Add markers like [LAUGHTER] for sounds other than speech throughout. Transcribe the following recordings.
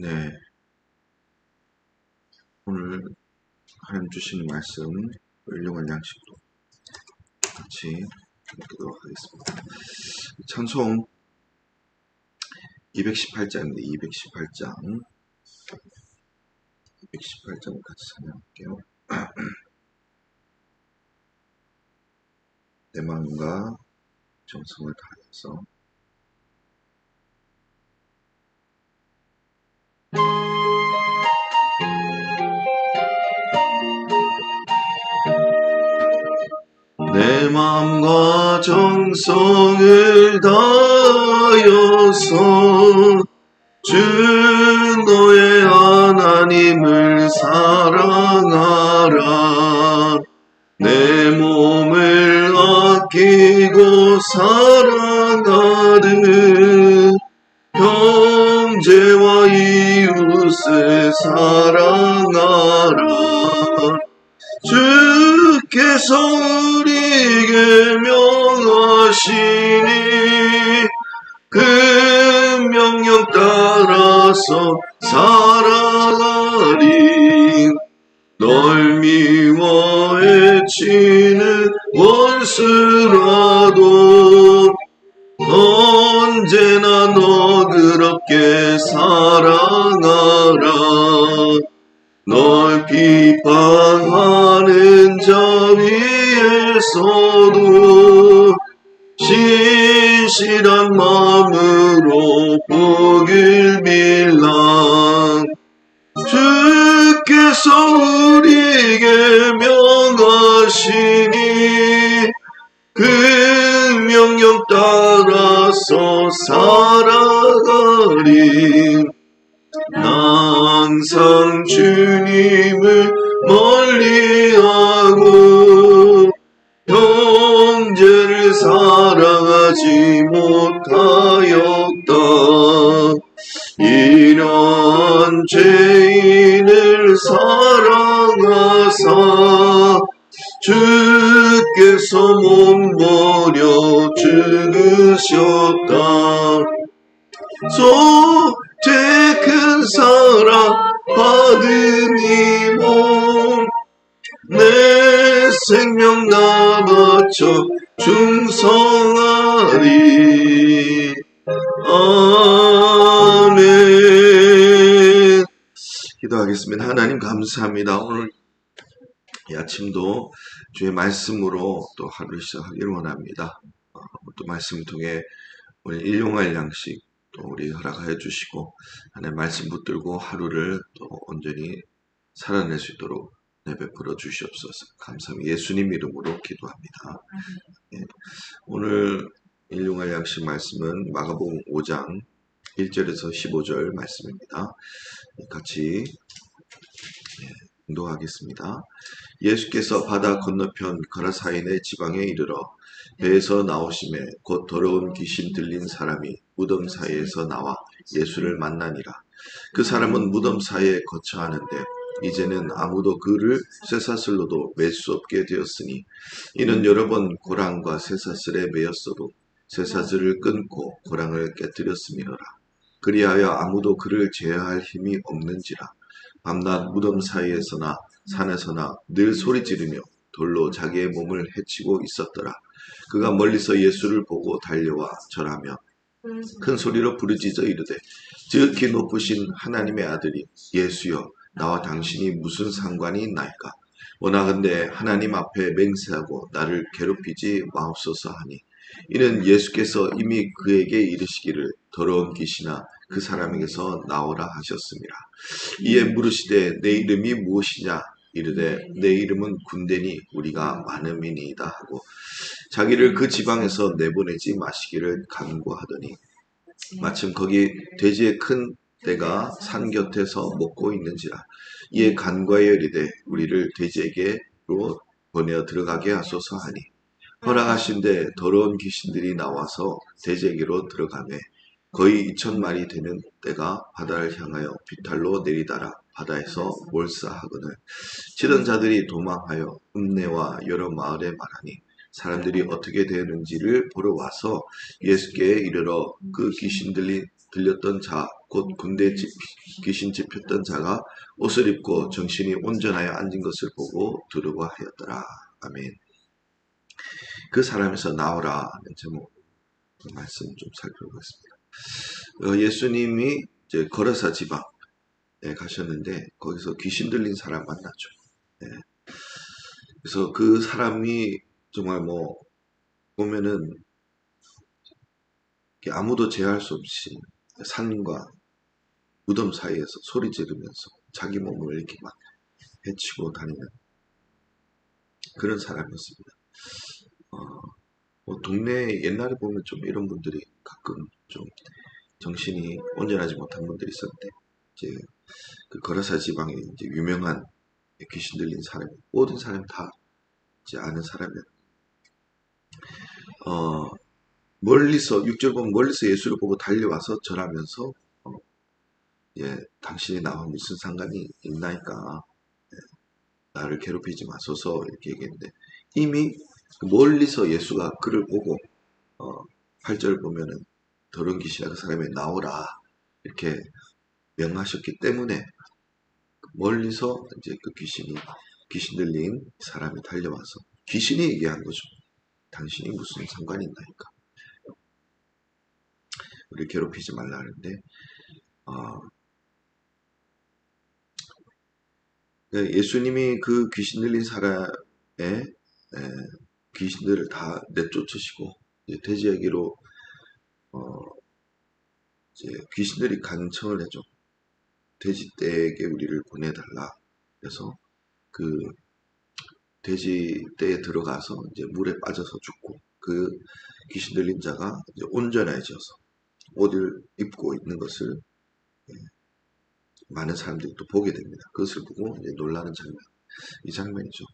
네. 오늘 하나님 주신 말씀, 훌륭한 양식도 같이 읽도록 하겠습니다. 찬송 218장인데, 218장. 218장을 같이 찬양할게요. [CLEARS THROAT] 내 마음과 정성을 다해서 내 마음과 정성을 다하여서 주 너의 하나님을 사랑하라. 내 몸을 아끼고 사랑하듯 형제와 이웃을 사랑하라. 주께서 우리 에게 명하시니 그 명령 따라서 살아가리 널 미워해 치는 원수라도 언제나 너그럽게 사랑하라. 널 비판하는 자위 에서도 신실한 마음으로 복을 빌라 주께서 우리에게 명하시니 그 명령 따라서 살아가리 항상 주님을 멀리 하 하지 못하였다. 이런 죄인을 사랑하사 주께서 몸버려 죽으셨다. 소재 큰 사랑 받으니 몸내 생명 나 바쳐 충성하리. 아멘. 기도하겠습니다. 하나님 감사합니다. 오늘 이 아침도 주의 말씀으로 또 하루를 시작하기를 원합니다. 어, 또 말씀 통해 오늘 일용할 양식 또 우리 허락하여 주시고 하나님 말씀 붙들고 하루를 또 온전히 살아낼 수 있도록 내베풀어 주시옵소서. 감사합니다. 예수님 이름으로 기도합니다. 예. 오늘 일용할 양식 말씀은 마가복음 5장 1절에서 15절 말씀입니다. 같이 예, 운동하겠습니다. 예수께서 바다 건너편 가라사인의 지방에 이르러 배에서 나오심에 곧 더러운 귀신 들린 사람이 무덤 사이에서 나와 예수를 만나니라. 그 사람은 무덤 사이에 거처하는데 이제는 아무도 그를 쇠사슬로도 맬 수 없게 되었으니 이는 여러 번 고랑과 쇠사슬에 매였어도 쇠사슬을 끊고 고랑을 깨뜨렸음이로라. 그리하여 아무도 그를 제어할 힘이 없는지라. 밤낮 무덤 사이에서나 산에서나 늘 소리 지르며 돌로 자기의 몸을 해치고 있었더라. 그가 멀리서 예수를 보고 달려와 절하며 큰 소리로 부르짖어 이르되 지극히 높으신 하나님의 아들이 예수여 나와 당신이 무슨 상관이 있나이까 원하건대 하나님 앞에 맹세하고 나를 괴롭히지 마옵소서 하니 이는 예수께서 이미 그에게 이르시기를 더러운 귀신아 그 사람에게서 나오라 하셨습니다. 이에 물으시되 내 이름이 무엇이냐 이르되 내 이름은 군대니 우리가 많음이니이다 하고 자기를 그 지방에서 내보내지 마시기를 간구하더니 마침 거기 돼지의 큰 떼가 산 곁에서 먹고 있는지라. 이에 간과에 이르되 우리를 돼지에게로 보내어 들어가게 하소서 하니. 허락하신데 더러운 귀신들이 나와서 돼지에게로 들어가매. 거의 2천 마리 되는 떼가 바다를 향하여 비탈로 내리다라. 바다에서 몰사하거늘. 치던 자들이 도망하여 읍내와 여러 마을에 말하니 사람들이 어떻게 되는지를 보러 와서 예수께 이르러 그 귀신 들린 들렸던 자, 곧 군대에 집, 귀신 집혔던 자가 옷을 입고 정신이 온전하여 앉은 것을 보고 두려워 하였더라. 아멘. 그 사람에서 나오라 제목 말씀 좀 살펴보겠습니다. 어, 예수님이 이제 거라사 지방에 가셨는데 거기서 귀신 들린 사람 만났죠. 네. 그래서 그 사람이 정말 뭐 보면은 아무도 제할 수 없이 산과 무덤 사이에서 소리 지르면서 자기 몸을 이렇게 막 해치고 다니는 그런 사람이었습니다. 어, 뭐 동네 옛날에 보면 좀 이런 분들이 가끔 좀 정신이 온전하지 못한 분들이 있었는데 이제 그 거라사 지방에 이제 유명한 귀신 들린 사람 모든 사람 다 이제 아는 사람이었. 어 멀리서 6절 보면 멀리서 예수를 보고 달려와서 절하면서 어, 예 당신이 나와 무슨 상관이 있나이까 예, 나를 괴롭히지 마소서 이렇게 얘기했는데 이미 멀리서 예수가 그를 보고 어, 8절 보면은 더러운 귀신이 그 사람이 나오라 이렇게 명하셨기 때문에 멀리서 이제 그 귀신이 귀신 들린 사람이 달려와서 귀신이 얘기한 거죠. 당신이 무슨 상관이 있나니까. 우리 괴롭히지 말라 하는데 어, 네, 예수님이 그 귀신 들린 사람의 에, 귀신들을 다 내쫓으시고 돼지야기로 어, 귀신들이 간청을 해줘. 돼지떼에게 우리를 보내달라. 그래서 그 돼지떼에 들어가서 이제 물에 빠져서 죽고 그 귀신 들린 자가 이제 온전해져서 옷을 입고 있는 것을 예, 많은 사람들이 또 보게 됩니다. 그것을 보고 이제 놀라는 장면. 이 장면이죠.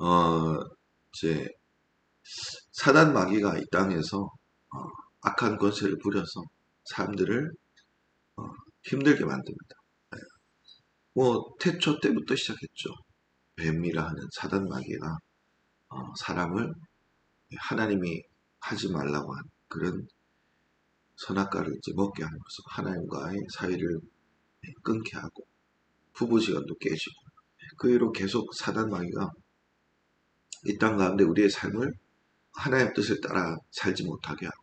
어, 이제 사단 마귀가 이 땅에서 어, 악한 권세를 부려서 사람들을 어, 힘들게 만듭니다. 네. 뭐 태초 때부터 시작했죠. 뱀이라 하는 사단 마귀가 어, 사람을 하나님이 하지 말라고 한 그런 선악과를 이제 먹게 것으로 하나님과의 사이를 끊게 하고 부부 시간도 깨지고 그 이후로 계속 사단 마귀가 이 땅 가운데 우리의 삶을 하나님의 뜻을 따라 살지 못하게 하고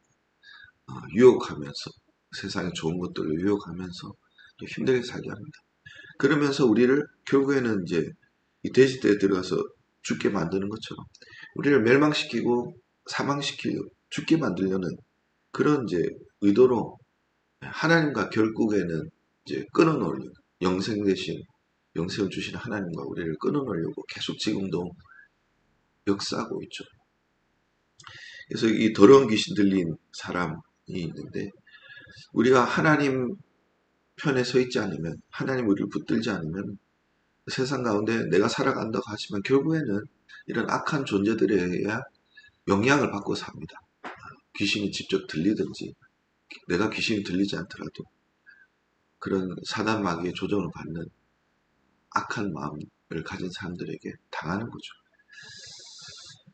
어, 유혹하면서 세상의 좋은 것들을 유혹하면서 또 힘들게 살게 합니다. 그러면서 우리를 결국에는 이제 이 돼지대에 들어가서 죽게 만드는 것처럼 우리를 멸망시키고 사망시키고 죽게 만들려는 그런 이제 의도로 하나님과 결국에는 이제 끊어놓으려는 영생 대신 영생을 주신 하나님과 우리를 끊어놓으려고 계속 지금도 역사하고 있죠. 그래서 이 더러운 귀신 들린 사람이 있는데 우리가 하나님 편에 서 있지 않으면 하나님 우리를 붙들지 않으면 세상 가운데 내가 살아간다고 하지만 결국에는 이런 악한 존재들에 의해 영향을 받고 삽니다. 귀신이 직접 들리든지 내가 귀신이 들리지 않더라도 그런 사단 마귀의 조정을 받는 악한 마음을 가진 사람들에게 당하는 거죠.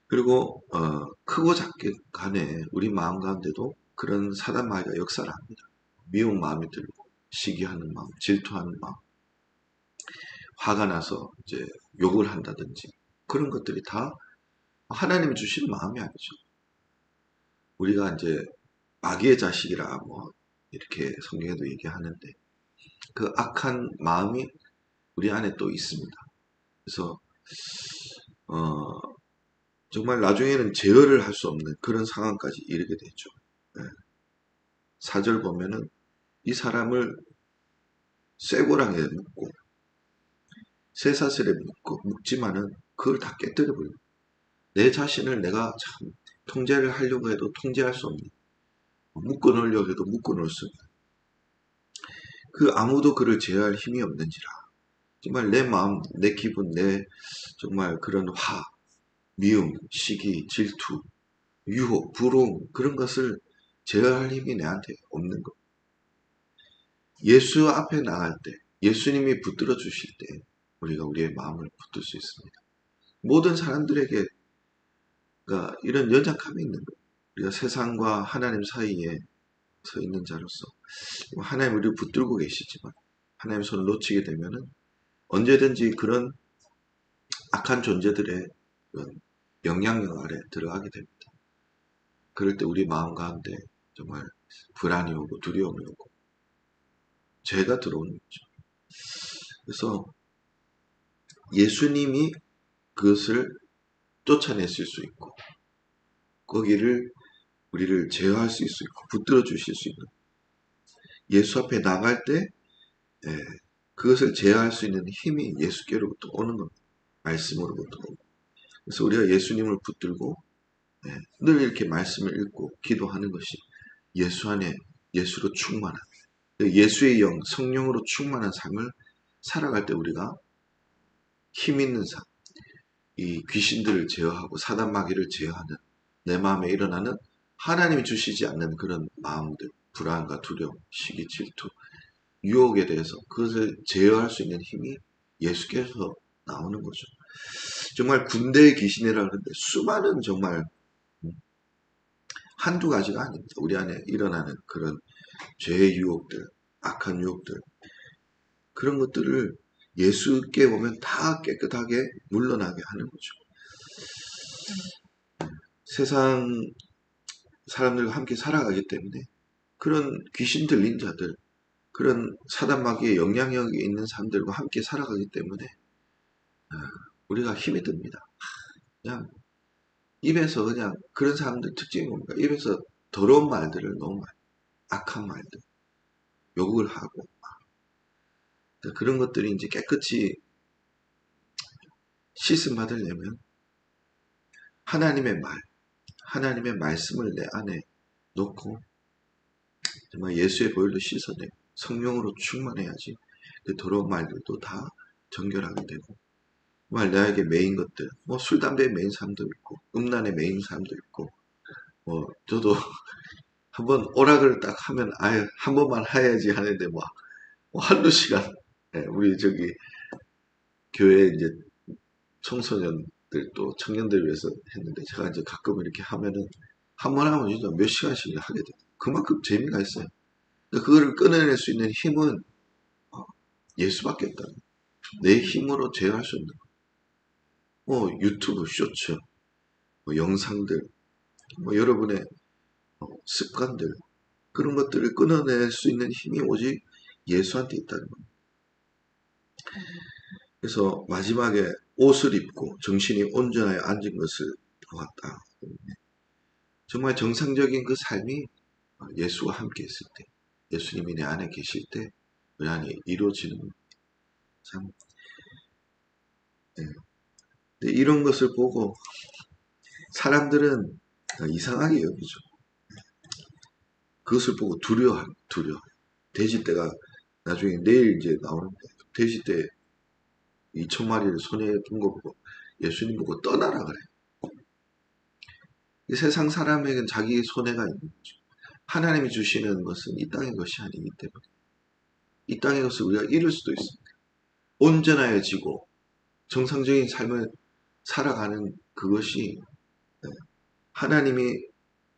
그리고 어, 크고 작게 간에 우리 마음 가운데도 그런 사단 마귀가 역사를 합니다. 미운 마음이 들고 시기하는 마음, 질투하는 마음, 화가 나서 이제 욕을 한다든지 그런 것들이 다 하나님이 주시는 마음이 아니죠. 우리가 이제 마귀의 자식이라 뭐 이렇게 성경에도 얘기하는데 그 악한 마음이 우리 안에 또 있습니다. 그래서 어 정말 나중에는 제어를 할 수 없는 그런 상황까지 이르게 되죠. 네. 사절 보면은 이 사람을 쇠고랑에 묶고 쇠사슬에 묶고 묶지만은 그걸 다 깨뜨려 버려요. 내 자신을 내가 참 통제를 하려고 해도 통제할 수 없는 묶어 놓으려고 해도 묶어 놓을 수 없는 그 아무도 그를 제어할 힘이 없는지라 정말 내 마음, 내 기분, 내 정말 그런 화, 미움, 시기, 질투, 유혹, 부러움 그런 것을 제어할 힘이 내한테 없는 것. 예수 앞에 나갈 때, 예수님이 붙들어 주실 때 우리가 우리의 마음을 붙들 수 있습니다. 모든 사람들에게 이런 연약함이 있는 것. 우리가 세상과 하나님 사이에 서 있는 자로서 하나님 우리를 붙들고 계시지만 하나님 손을 놓치게 되면은 언제든지 그런 악한 존재들의 그런 영향력 아래 들어가게 됩니다. 그럴 때 우리 마음 가운데 정말 불안이 오고 두려움이 오고 죄가 들어오는 거죠. 그래서 예수님이 그것을 쫓아냈을 수 있고 거기를 우리를 제어할 수 있고 붙들어 주실 수 있는 예수 앞에 나갈 때 예, 그것을 제어할 수 있는 힘이 예수께로부터 오는 겁니다. 말씀으로부터 오고 그래서 우리가 예수님을 붙들고 예, 늘 이렇게 말씀을 읽고 기도하는 것이 예수 안에 예수로 충만한 예수의 영, 성령으로 충만한 삶을 살아갈 때 우리가 힘 있는 삶, 이 귀신들을 제어하고 사단 마귀를 제어하는 내 마음에 일어나는 하나님이 주시지 않는 그런 마음들, 불안과 두려움, 시기, 질투, 유혹에 대해서 그것을 제어할 수 있는 힘이 예수께서 나오는 거죠. 정말 군대의 귀신이라 하는데 수많은 정말 한두 가지가 아닙니다. 우리 안에 일어나는 그런 죄의 유혹들, 악한 유혹들, 그런 것들을 예수께 보면 다 깨끗하게 물러나게 하는 거죠. 세상 사람들과 함께 살아가기 때문에 그런 귀신 들린 자들, 그런 사단마귀의 영향력이 있는 사람들과 함께 살아가기 때문에 아, 우리가 힘이 듭니다. 그냥 입에서 그냥 그런 사람들 특징이 뭡니까? 입에서 더러운 말들을 너무 많이, 악한 말들, 욕을 하고 그런 것들이 이제 깨끗이 씻음 받으려면 하나님의 말, 하나님의 말씀을 내 안에 놓고 정말 예수의 보혈로 씻어내 성령으로 충만해야지 그 더러운 말들도 다 정결하게 되고 정말 나에게 메인 것들 뭐 술, 담배에 메인 사람도 있고 음란에 메인 사람도 있고 뭐 저도 [LAUGHS] 한번 오락을 딱 하면 아예 한 번만 해야지 하는데 뭐, 뭐 한두 시간 네, 우리 저기 교회 이제 청소년들 또 청년들 위해서 했는데 제가 이제 가끔 이렇게 하면은 한 번 하면 진짜 몇 시간씩 하게 돼요. 그만큼 재미가 있어요. 그거를 끊어낼 수 있는 힘은 어, 예수밖에 없다. 내 힘으로 제어할 수 없는 거. 뭐 유튜브 쇼츠, 뭐 영상들, 뭐 여러분의 어, 습관들 그런 것들을 끊어낼 수 있는 힘이 오직 예수한테 있다는 겁니다. 그래서 마지막에 옷을 입고 정신이 온전하여 앉은 것을 보았다. 정말 정상적인 그 삶이 예수와 함께 있을 때, 예수님이 내 안에 계실 때, 우리 안에 이루어지는 참, 네. 이런 것을 보고 사람들은 이상하게 여기죠. 그것을 보고 두려워, 두려워. 돼지떼가 나중에 내일 이제 나오는데 돼지떼 2천 마리를 손에 둔 거 보고 예수님 보고 떠나라 그래. 이 세상 사람에게는 자기 손해가 있는 거죠. 하나님이 주시는 것은 이 땅의 것이 아니기 때문에 이 땅의 것을 우리가 잃을 수도 있습니다. 온전해지고 정상적인 삶을 살아가는 그것이 네, 하나님의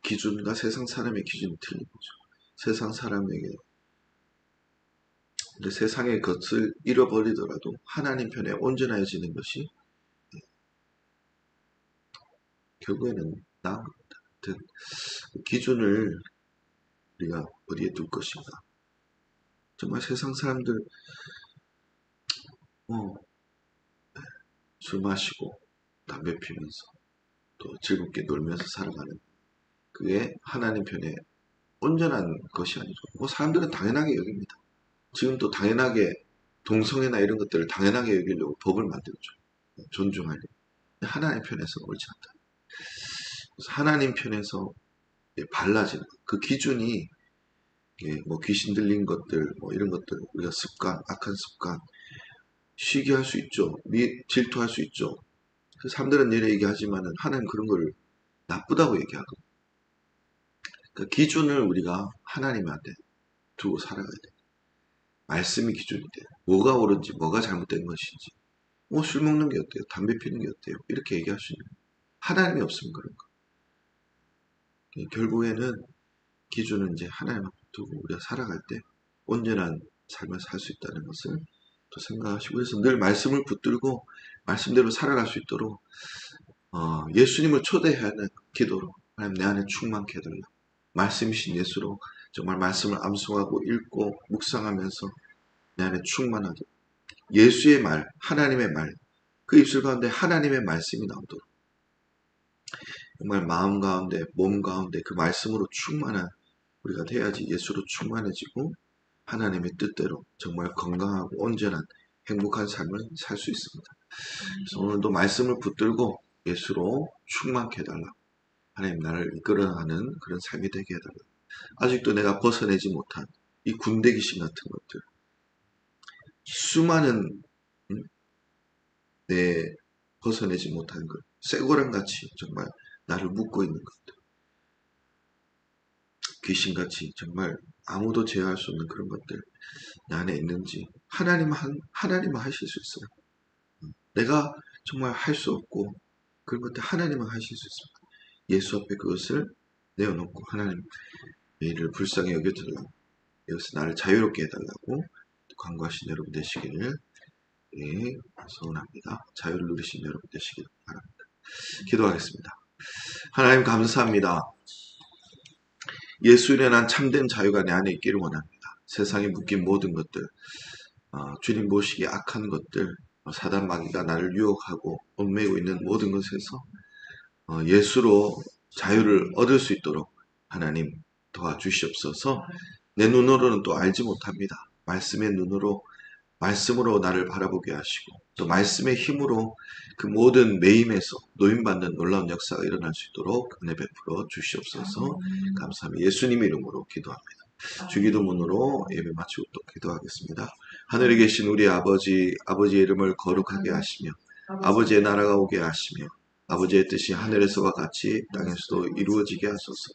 기준과 세상 사람의 기준이 틀린 거죠. 세상 사람에게 세상의 것을 잃어버리더라도 하나님 편에 온전해지는 것이 네, 결국에는 나은 겁니다. 그 기준을 우리가 어디에 둘 것인가. 정말 세상 사람들 어, 네, 술 마시고 담배 피면서 또 즐겁게 놀면서 살아가는 그게 하나님 편에 온전한 것이 아니죠. 뭐 사람들은 당연하게 여깁니다. 지금도 당연하게 동성애나 이런 것들을 당연하게 여기려고 법을 만들죠. 존중하려고. 하나님 편에서 옳지 않다. 그래서 하나님 편에서 발라지는 것. 그 기준이 뭐 귀신 들린 것들, 뭐 이런 것들, 우리가 습관, 악한 습관, 쉬게 할 수 있죠. 미, 질투할 수 있죠. 그 사람들은 이래 얘기하지만은 하나님 그런 걸 나쁘다고 얘기하거든요. 그 기준을 우리가 하나님한테 두고 살아가야 돼. 말씀이 기준이 돼요. 뭐가 옳은지, 뭐가 잘못된 것인지. 뭐 술 먹는 게 어때요? 담배 피는 게 어때요? 이렇게 얘기할 수 있는 하나님이 없으면 그런 거. 결국에는 기준은 이제 하나님 앞에 두고 우리가 살아갈 때 온전한 삶을 살 수 있다는 것을 또 생각하시고 그래서 늘 말씀을 붙들고 말씀대로 살아갈 수 있도록 어, 예수님을 초대하는 기도로 하나님 내 안에 충만케 해달라 말씀이신 예수로 정말 말씀을 암송하고 읽고 묵상하면서 내 안에 충만하도록 예수의 말, 하나님의 말, 그 입술 가운데 하나님의 말씀이 나오도록 정말 마음 가운데, 몸 가운데 그 말씀으로 충만한 우리가 돼야지 예수로 충만해지고 하나님의 뜻대로 정말 건강하고 온전한 행복한 삶을 살 수 있습니다. 그래서 오늘도 말씀을 붙들고 예수로 충만케 해달라. 하나님 나를 이끌어가는 그런 삶이 되게 해달라. 아직도 내가 벗어내지 못한 이 군대 귀신 같은 것들, 수많은 음? 내 벗어내지 못한 것, 쇠고랑 같이 정말 나를 묶고 있는 것들, 귀신같이 정말 아무도 제어할 수 없는 그런 것들 내 안에 있는지 하나님 한 하나님은 하실 수 있어요. 음. 내가 정말 할 수 없고 그런 것들 하나님은 하실 수 있습니다. 예수 앞에 그것을 내어놓고 하나님 이를 불쌍히 여겨달라고 여기서 나를 자유롭게 해달라고 광고하신 여러분 되시기를 예, 소원합니다. 자유를 누리신 여러분 되시기를 바랍니다. 기도하겠습니다. 하나님 감사합니다. 예수에 난 참된 자유가 내 안에 있기를 원합니다. 세상에 묶인 모든 것들, 어, 주님 보시기에 악한 것들, 어, 사단 마귀가 나를 유혹하고 얽매고 있는 모든 것에서 어, 예수로 자유를 얻을 수 있도록 하나님 도와주시옵소서. 내 눈으로는 또 알지 못합니다. 말씀의 눈으로 말씀으로 나를 바라보게 하시고 또 말씀의 힘으로 그 모든 매임에서 노임받는 놀라운 역사가 일어날 수 있도록 은혜 베풀어 주시옵소서 감사합니다. 예수님 이름으로 기도합니다. 주기도문으로 예배 마치고 또 기도하겠습니다. 하늘에 계신 우리 아버지, 아버지의 이름을 거룩하게 하시며 아버지의 나라가 오게 하시며 아버지의 뜻이 하늘에서와 같이 땅에서도 이루어지게 하소서.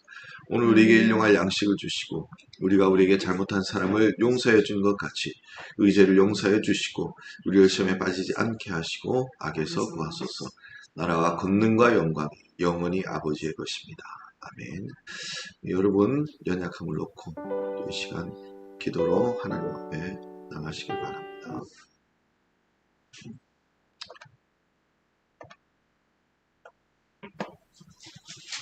오늘 우리에게 일용할 양식을 주시고 우리가 우리에게 잘못한 사람을 용서해 준 것 같이 의죄를 용서해 주시고 우리를 시험에 빠지지 않게 하시고 악에서 구하소서. 나라와 권능과 영광 영원히 아버지의 것입니다. 아멘. 여러분 연약함을 놓고 이 시간 기도로 하나님 앞에 나가시길 바랍니다.